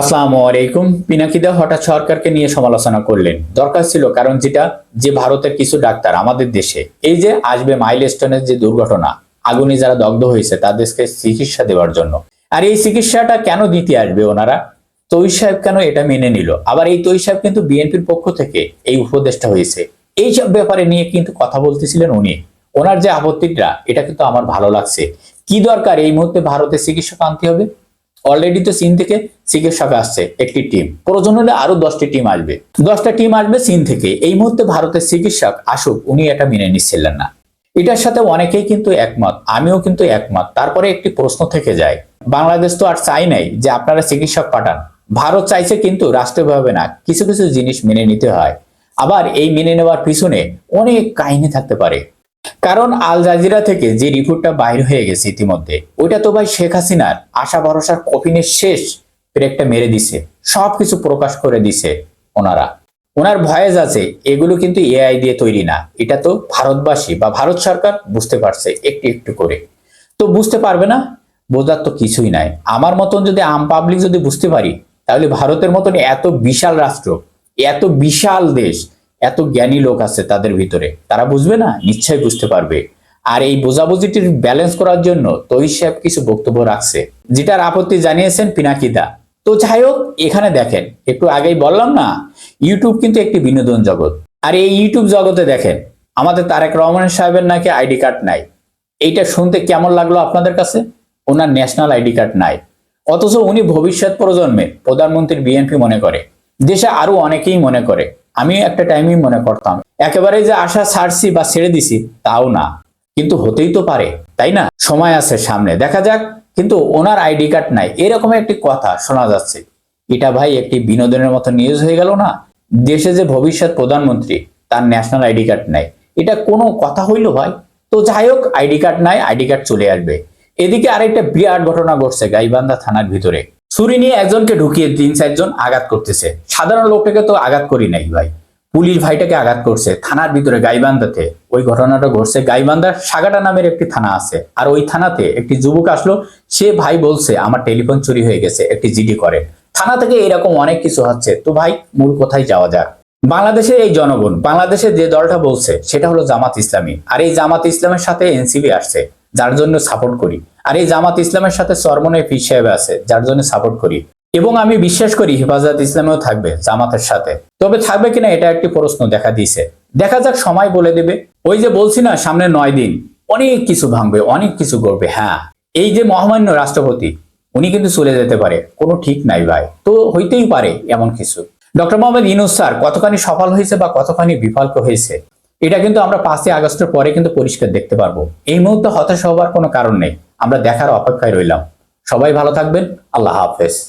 আসসালামু আলাইকুম। পিনাকিদা হঠাৎ সরকারকে নিয়ে সমালোচনা করলেন। দরকার ছিল কারণ যেটা, যে ভারতের কিছু ডাক্তার আমাদের দেশে, এই যে আসবে মাইলস্টোনের যে দুর্ঘটনা, আগুনে যারা দগ্ধ হয়েছে তাদেরকে চিকিৎসা দেওয়ার জন্য। আর এই চিকিৎসাটা কেন দিতে আসবে ওনারা? তৈ সাহেব কেন এটা মেনে নিল? আবার এই তৈ সাহেব কিন্তু বিএনপির পক্ষ থেকে এই উপদেশটা হয়েছে। এইসব ব্যাপারে নিয়ে কিন্তু কথা বলতেছিলেন উনি। ওনার যে আপত্তিটা, এটা কিন্তু আমার ভালো লাগছে। কি দরকার এই মুহূর্তে ভারতে চিকিৎসক আনতে হবে? অলরেডি তো চীন থেকে চিকিৎসক আসছে, একটি টিম প্রয়োজন আরও দশটি টিম আসবে। দশটা টিম আসবে চীন থেকে। এই মুহূর্তে ভারতের চিকিৎসক আসুক, উনি এটা মেনে নিচ্ছিলেন না। এটার সাথে অনেকেই কিন্তু একমত, আমিও কিন্তু একমত। তারপরে একটি প্রশ্ন থেকে যায়, বাংলাদেশ তো আর চাই নাই যে আপনারা চিকিৎসক পাঠান। ভারত চাইছে কিন্তু রাষ্ট্রীয়ভাবে না, কিছু কিছু জিনিস মেনে নিতে হয়। আবার এই মেনে নেওয়ার পিছনে অনেক কাহিনী থাকতে পারে। কারণ আল জাজিরা থেকে যে রিপোর্টটা বাইর হয়ে গেছে ইতিমধ্যে, ওইটা তো ভাই শেখ হাসিনার আশা ভরসার কফিনের শেষ ব্রেকটা মেরে দিছে, সবকিছু প্রকাশ করে দিছে ওনারা। ওনার ভয়েস আছে, এগুলো কিন্তু এআই দিয়ে তৈরি না, এটা তো ভারতবাসী বা ভারত সরকার বুঝতে পারছে একটু একটু করে। তো বুঝতে পারবে না, বোঝার তো কিছুই নাই। আমার মতন যদি আম পাবলিক যদি বুঝতে পারি, তাহলে ভারতের মতন এত বিশাল রাষ্ট্র, এত বিশাল দেশ এত জ্ঞানী লোক আছে তাদের ভিতরে। তারা বুঝবে না, নিশ্চয়ই বুঝতে পারবে। আর এই বোঝাবুঝিটির ব্যালেন্স করার জন্য তৈ সাহেব কিছু বক্তব্য রাখছে, যেটার আপত্তি জানিয়েছেন পিনাকিদা। তো যাই হোক, এখানে দেখেন, একটু আগেই বললাম না ইউটিউব কিন্তু একটি বিনোদন জগৎ। আর এই ইউটিউব জগতে দেখেন, আমাদের তারেক রহমান সাহেবের নাকি আইডি কার্ড নাই। এইটা শুনতে কেমন লাগল আপনাদের কাছে? ওনার ন্যাশনাল আইডি কার্ড নাই। অথচ উনি ভবিষ্যৎ প্রজন্মে প্রধানমন্ত্রী বিএনপি মনে করে। দেশে আরও অনেকেই মনে করে। আমি একটা টাইমই মনে করতাম। একেবারে যে আশা ছাড়ছি বা ছেড়ে দিছি, তাও না। কিন্তু হতেই তো পারে, তাই না? সময় আছে সামনে। দেখা যাক, কিন্তু ওনার আইডি কার্ড নাই। এরকম একটি কথা শোনা যাচ্ছে। এটা ভাই একটি বিনোদনের মতো নিউজ হয়ে গেল না? দেশে যে ভবিষ্যৎ প্রধানমন্ত্রী, তার ন্যাশনাল আইডি কার্ড নাই। এটা কোনো কথা হইল ভাই? তো যাই হোক আইডি কার্ড নাই আইডি কার্ড চলে আসবে। এদিকে আরেকটা বিরাট ঘটনা ঘটছে গাইবান্ধা থানার ভিতরে। ছুরি নিয়ে একজনকে ঢুকিয়ে তিন, চারজন আঘাত করতেছে। সাধারণ লোকটাকে তো আঘাত করি নাই ভাই। পুলিশ ভাইটাকে আঘাত করছে, থানার ভিতরে গাইবান্ধাতে। ওই ঘটনাটা ঘটছে, গাইবান্ধার সাগাটা নামের একটি থানা আছে। আর ওই থানাতে একটি যুবক আসলো, সে ভাই বলছে, আমার টেলিফোন চুরি হয়ে গেছে, একটি জিডি করে থানা থেকে এরকম অনেক কিছু হচ্ছে। তো ভাই, মূল কোথায় যাওয়া যাক। বাংলাদেশের এই জনগণ, বাংলাদেশের যে দলটা বলছে, সেটা হলো জামাত ইসলামী। আর এই জামাত ইসলামের সাথে এনসিবি আসছে। যার জন্য সাপোর্ট করি। আর এই জামাত ইসলামের সাথে চরমনের পীর সাহেব আছে, যার জন্য সাপোর্ট করি। এবং আমি বিশ্বাস করি হেফাজত ইসলামেও থাকবে জামাতের সাথে। তবে থাকবে কিনা এটা একটি প্রশ্ন দেখা দিয়েছে। দেখা যাক, সময় বলে দেবে। ওই যে বলছি না, সামনে নয় দিন। অনেক কিছু ভাঙবে, অনেক কিছু করবে হ্যাঁ। এই যে মহামান্য রাষ্ট্রপতি, উনি কিন্তু চলে যেতে পারে। কোনো ঠিক নাই ভাই। তো হইতেই পারে এমন কিছু। ডক্টর মোহাম্মদ ইনুস স্যার কতখানি সফল হয়েছে বা কতখানি বিফল হয়েছে এটা কিন্তু আমরা পাঁচই আগস্টের পরে কিন্তু পরিষ্কার দেখতে পারব। এই মুহূর্তে হতাশ হওয়ার কোনো কারণ নেই। আমরা দেখার অপেক্ষায় রইলাম। সবাই ভালো থাকবেন। আল্লাহ হাফেজ।